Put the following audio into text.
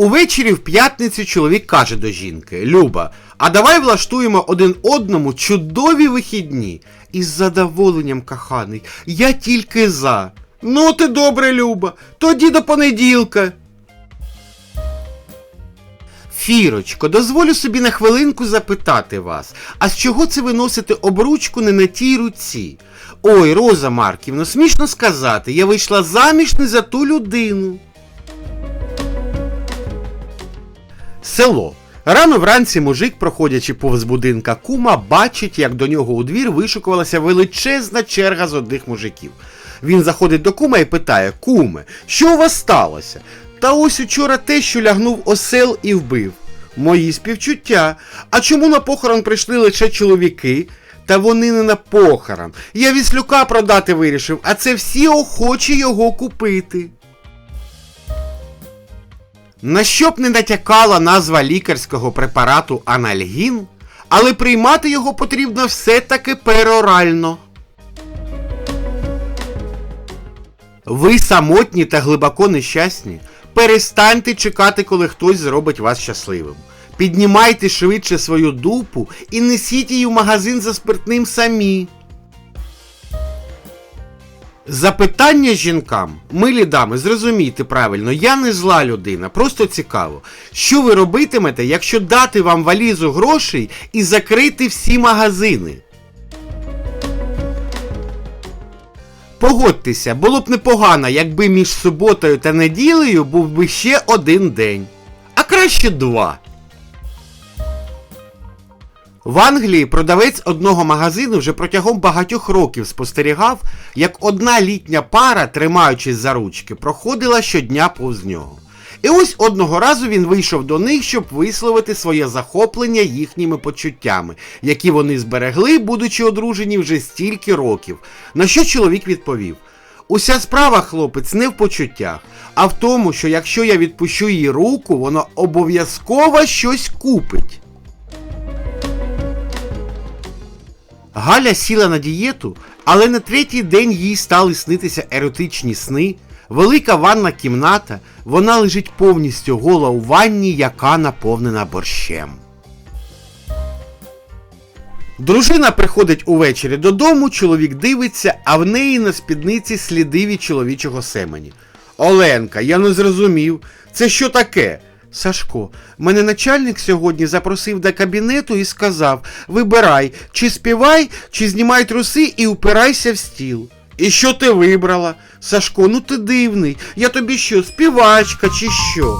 увечері в п'ятницю чоловік каже до жінки: Люба, а давай влаштуємо один одному чудові вихідні. Із задоволенням, коханий, я тільки за. Ну ти добре, Люба, тоді до понеділка. Фірочко, дозволю собі на хвилинку запитати вас, а з чого це ви носите обручку не на тій руці? Ой, Роза Марківна, смішно сказати, я вийшла заміж не за ту людину. Село. Рано вранці мужик, проходячи повз будинка кума, бачить, як до нього у двір вишукувалася величезна черга з одних мужиків. Він заходить до кума і питає: Куме, що у вас сталося? Та ось учора те, що лягнув осел і вбив. Мої співчуття. А чому на похорон прийшли лише чоловіки? Та вони не на похорон. Я віслюка продати вирішив, а це всі охочі його купити. На що б не натякала назва лікарського препарату анальгін, але приймати його потрібно все-таки перорально. Ви самотні та глибоко нещасні. Перестаньте чекати, коли хтось зробить вас щасливим. Піднімайте швидше свою дупу і несіть її в магазин за спиртним самі. Запитання жінкам. Милі дами, зрозумійте правильно, я не зла людина, просто цікаво. Що ви робитимете, якщо дати вам валізу грошей і закрити всі магазини? Погодьтеся, було б непогано, якби між суботою та неділею був би ще один день. А краще два. В Англії продавець одного магазину вже протягом багатьох років спостерігав, як одна літня пара, тримаючись за ручки, проходила щодня повз нього. І ось одного разу він вийшов до них, щоб висловити своє захоплення їхніми почуттями, які вони зберегли, будучи одружені вже стільки років. На що чоловік відповів: Уся справа, хлопець, не в почуттях, а в тому, що якщо я відпущу її руку, вона обов'язково щось купить. Галя сіла на дієту, але на третій день їй стали снитися еротичні сни. Велика ванна кімната, вона лежить повністю гола у ванні, яка наповнена борщем. Дружина приходить увечері додому, чоловік дивиться, а в неї на спідниці сліди від чоловічого семені. Оленка, я не зрозумів. Це що таке? Сашко, мене начальник сьогодні запросив до кабінету і сказав: вибирай, чи співай, чи знімай труси і упирайся в стіл. І що ти вибрала? Сашко, ну ти дивний. Я тобі що, співачка чи що?